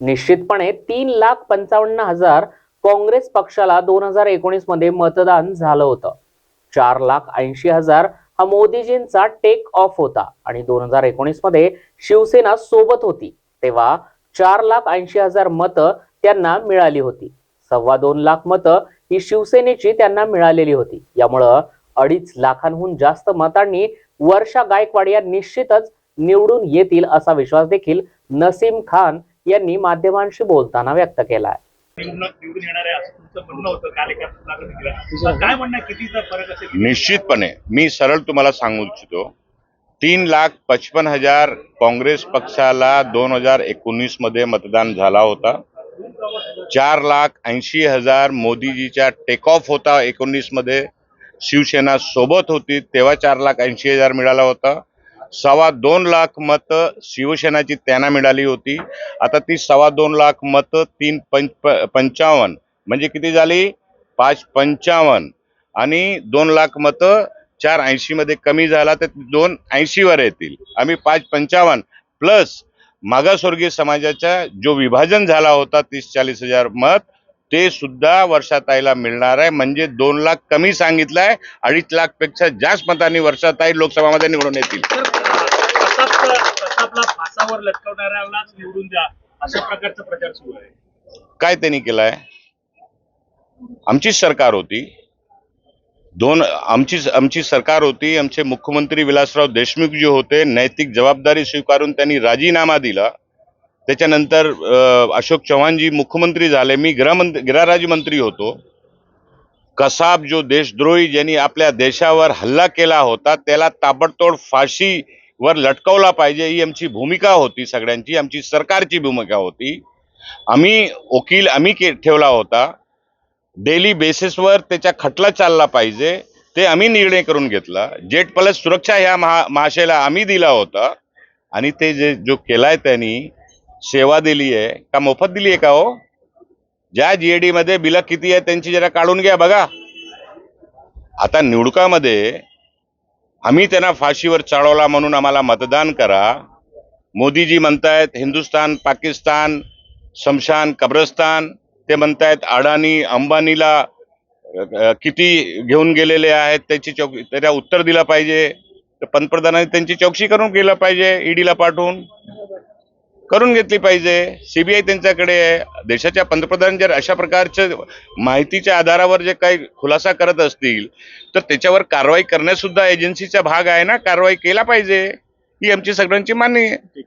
निश्चितपणे तीन लाख पंचावन्न हजार काँग्रेस पक्षाला दोन हजार एकोणीसमध्ये मतदान झालं होतं. चार लाख ऐंशी हजार हा मोदीजींचा टेक ऑफ होता आणि दोन हजार एकोणीसमध्ये शिवसेना सोबत होती. तेव्हा चार लाख ऐंशी हजार मतं त्यांना मिळाली होती. सव्वा दोन लाख मतं ही शिवसेनेची त्यांना मिळालेली होती. यामुळं अडीच लाखांहून जास्त मतांनी वर्षा गायकवाड या निश्चितच निवडून येतील असा विश्वास देखील नसीम खान यांनी माध्यमांशी बोलताना व्यक्त केला आहे निवडणूक निवडून येणार आहे असं तुमचं म्हणणं होतं काल एका मुलाखतीला काय म्हणणं आहे? कितीचा फरक असेल? निश्चितपणे. मी सरळ तुम्हाला सांगू इच्छितो तीन लाख पचपन हजार काँग्रेस पक्षाला दोन हजार एकोणीसमध्ये मतदान झाला होता. चार लाख ऐंशी हजार मोदीजीच्या टेक ऑफ होता एकोणीसमध्ये. शिवसेना सोबत होती तेव्हा चार लाख ऐंशी हजार मिळाला होता. सव्वा दोन लाख मतं शिवसेनाची त्यांना मिळाली होती. आता ती सव्वा दोन लाख मतं तीन पंच प- पंचावन्न म्हणजे किती झाली? पाच पंचावन्न. आणि दोन लाख मतं चार ऐंशीमध्ये कमी झाला तर दोन ऐंशीवर येतील. आम्ही पाच पंचावन्न. प्लस मागासवर्गीय समाजाचा जो विभाजन झाला होता तीस चाळीस हजार मत ते सुद्धा वर्षाताईला मिळणार आहे. म्हणजे दोन लाख कमी सांगितलंय अडीच लाखपेक्षा जास्त मतांनी वर्षाताई लोकसभामध्ये निवडून येतील. निवडून द्या. अशा प्रकारचा प्रचार सुरू आहे. काय त्यांनी केलंय आमचीच सरकार होती. दोन आमची आमची सरकार होती. आमचे मुख्यमंत्री विलासराव देशमुख जे होते नैतिक जबाबदारी स्वीकारून त्यांनी राजीनामा दिला. त्याच्यानंतर अशोक चव्हाणजी मुख्यमंत्री झाले. मी गृहमंत्री गृहराज्यमंत्री होतो. कसाब जो देशद्रोही ज्यांनी आपल्या देशावर हल्ला केला होता त्याला ताबडतोड फाशीवर लटकवला पाहिजे ही आमची भूमिका होती सगळ्यांची आमची सरकारची भूमिका होती. आम्ही वकील आम्ही के ठेवला होता. डेली बेसिसवर त्याचा खटला चालला पाहिजे ते आम्ही निर्णय करून घेतला. जेट प्लस सुरक्षा ह्या महा महाशयाला आम्ही दिला होता. आणि ते जे जो केलाय त्यांनी सेवा दिली आहे. का मोफत दिली आहे का हो? ज्या जीएडी मध्ये बिलं किती आहे त्यांची जरा काढून घ्या बघा. आता निवडकामध्ये आम्ही त्यांना फाशीवर चढवला म्हणून आम्हाला मतदान करा. मोदीजी म्हणतायत हिंदुस्तान पाकिस्तान शमशान कब्रस्तान ते म्हणतायत अडाणी अंबानीला किती घेऊन गेलेले आहेत त्याची चौक त्याला उत्तर दिलं पाहिजे. तर पंतप्रधानांनी त्यांची चौकशी करून केलं पाहिजे ईडीला पाठवून. करून घेतली पाहिजे. सीबीआय त्यांच्याकडे आहे. देशाच्या पंतप्रधान जर अशा प्रकारच्या माहितीच्या आधारावर जे काही खुलासा करत असतील तर त्याच्यावर कारवाई करण्यासुद्धा एजन्सीचा भाग आहे ना? कारवाई केला पाहिजे. ही आमची सगळ्यांची मान्य आहे.